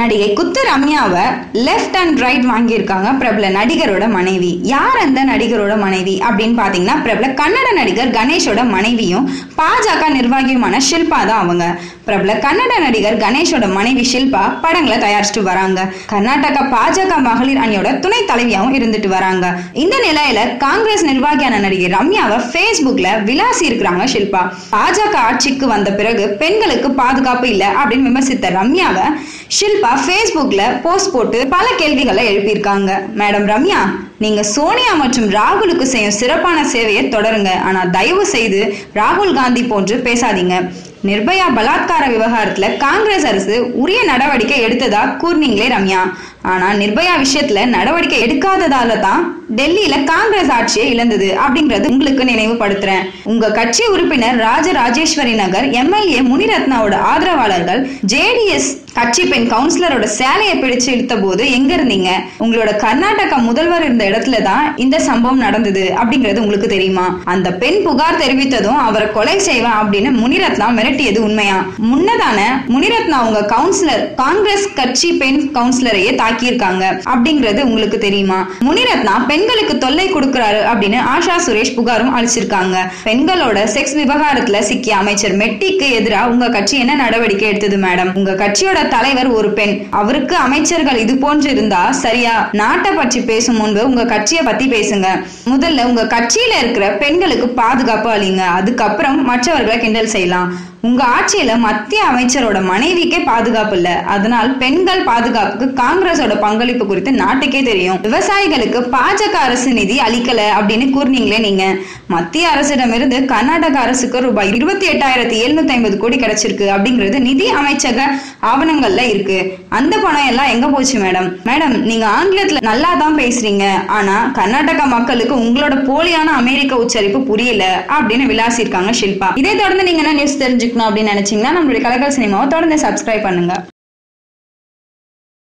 நடிகை குத்து ரம்யாவை left and right வாங்கியிருக்காங்க பிரபல நடிகரோட மனைவி. யார் அந்த நடிகரோட மனைவி? அப்படின்னு பார்த்தீங்கன்னா பிரபல கன்னட நடிகர் கணேஷோட மனைவியும் பாஜக நிர்வாகியுமான ஷில்பா தான் அவங்க. பிரபல கன்னட நடிகர் கணேஷோட மனைவி ஷில்பா படங்களை தயாரிச்சுட்டு வராங்க. கர்நாடகா பாஜக மகளிர் அணியோட துணை தலைவியாவும் இருந்துட்டு வராங்க. இந்த நிலையில காங்கிரஸ் நிர்வாகியான நடிகை ரம்யாவை ஃபேஸ்புக்ல விலாசி இருக்கிறாங்க ஷில்பா. பாஜக ஆட்சிக்கு வந்த பிறகு பெண்களுக்கு பாதுகாப்பு இல்லை அப்படின்னு விமர்சித்த ரம்யாவை ஷில்பா ஃபேஸ்புக்ல போஸ்ட் போட்டு பல கேள்விகளை எழுப்பியிருக்காங்க. மேடம் ரம்யா நீங்க சோனியா மற்றும் ராகுலுக்கு செய்யும் சிறப்பான சேவையை தொடருங்க. ஆனா தயவு செய்து ராகுல் காந்தி போன்று பேசாதீங்க. நிர்பயா பலாத்கார விவகாரத்துல காங்கிரஸ் அரசு உரிய நடவடிக்கை எடுத்ததா கூறினீங்களே ரம்யா. ஆனா நிர்பயா விஷயத்துல நடவடிக்கை எடுக்காததால தான் டெல்லியில காங்கிரஸ் ஆட்சியை இழந்தது அப்படிங்கறது உங்களுக்கு நினைவுபடுத்துறேன். உங்க கட்சி உறுப்பினர் ராஜ ராஜேஸ்வரி நகர் எம்எல்ஏ முனிரத்னாவோட ஆதரவாளர்கள் ஜேடிஎஸ் கட்சி பெண் கவுன்சிலரோட சேலையை பிடிச்சு இழுத்த போது எங்க இருந்தீங்க? உங்களோட கர்நாடகா முதல்வர் இருந்த இடத்துல தான் இந்த சம்பவம் நடந்தது அப்படிங்கிறது உங்களுக்கு தெரியுமா? அந்த பெண் புகார் தெரிவித்ததும் அவரை கொலை செய்வேன் அப்படின்னு முனிரத்னா மிரட்டியது உண்மையா? முன்னதான முனிரத்னா உங்க கவுன்சிலர் காங்கிரஸ் கட்சி பெண் கவுன்சிலரையே தாக்கியிருக்காங்க அப்படிங்கிறது உங்களுக்கு தெரியுமா? முனிரத்னா பெண்களுக்கு தொல்லை கொடுக்கிறாரு அப்படின்னு ஆஷா சுரேஷ் புகாரும் அளிச்சிருக்காங்க. பெண்களோட செக்ஸ் விவகாரத்துல சிக்கிய அமைச்சர் மெட்டிக்கு எதிராக உங்க கட்சி என்ன நடவடிக்கை எடுத்தது மேடம் உங்க கட்சியோட தலைவர் ஒரு பெண். அவருக்கு அமைச்சர்கள் இது போன்று இருந்தா சரியா? நாட்டை பற்றி பேசும் முன்பு உங்க கட்சியை பத்தி பேசுங்க. முதல்ல உங்க கட்சியில இருக்கிற பெண்களுக்கு பாதுகாப்பு அளிங்க. அதுக்கப்புறம் மற்றவர்களை கிண்டல் செய்யலாம். உங்க ஆட்சியில மத்திய அமைச்சரோட மனைவிக்கே பாதுகாப்பு இல்ல. அதனால் பெண்கள் பாதுகாப்புக்கு காங்கிரஸோட பங்களிப்பு குறித்து நாட்டுக்கே தெரியும். விவசாயிகளுக்கு பாஜக அரசு நிதி அளிக்கல அப்படின்னு கூறினீங்களே நீங்க. மத்திய அரசிடமிருந்து கர்நாடக அரசுக்கு ரூபாய் இருபத்தி எட்டாயிரத்தி எழுநூத்தி ஐம்பது கோடி கிடைச்சிருக்கு அப்படிங்கிறது நிதி அமைச்சக ஆவணங்கள்ல இருக்கு. அந்த பணம் எல்லாம் எங்க போச்சு மேடம்? மேடம் நீங்க ஆங்கிலத்துல நல்லா தான் பேசுறீங்க. ஆனா கர்நாடகா மக்களுக்கு உங்களோட போலியான அமெரிக்க உச்சரிப்பு புரியல அப்படின்னு விளாசிருக்காங்க ஷில்பா. இதை தொடர்ந்து நீங்க என்ன நியூஸ் தெரிஞ்சுக்கணும் அப்படின்னு நினைச்சீங்கன்னா நம்மளுடைய கலக்கல் சினிமாவை தொடர்ந்து சப்ஸ்கிரைப் பண்ணுங்க.